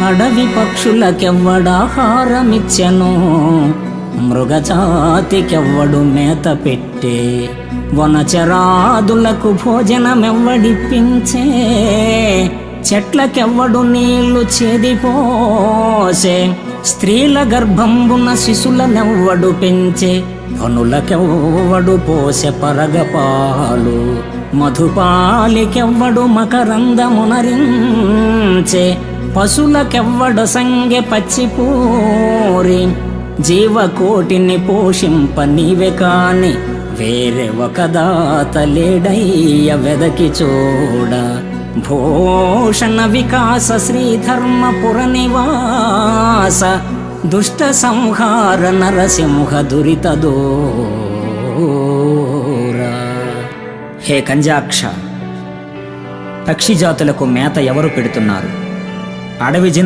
అడవి పక్షులకెవ్వడాహారమిచ్చను. మృగజాతికెవ్వడు మేత పెట్టే. వనచరాదులకు భోజనమెవ్వడిప్పించే. చెట్లకెవ్వడు నీళ్ళు చెదిపోసే. స్త్రీల గర్భంబున శిశులనెవ్వడు పెంచే. పనులకెవ్వడు పోసె పరగపాలు. మధుపాలికెవ్వడు మకరందమునరించే. పశులకెవ్వడ సంగె పచ్చిపోరి జీవకోటిని పోషింప నీవే కాని వేరే ఒక దాత లేడయ్య వెదకి చూడ. భూషణ వికాస శ్రీధర్మపుర నివాస. దుష్ట సంహార నరసింహ దురిత దూరా. హే కంజాక్ష పక్షి జాతులకు మేత ఎవరు పెడుతున్నారు? అడవి జంతు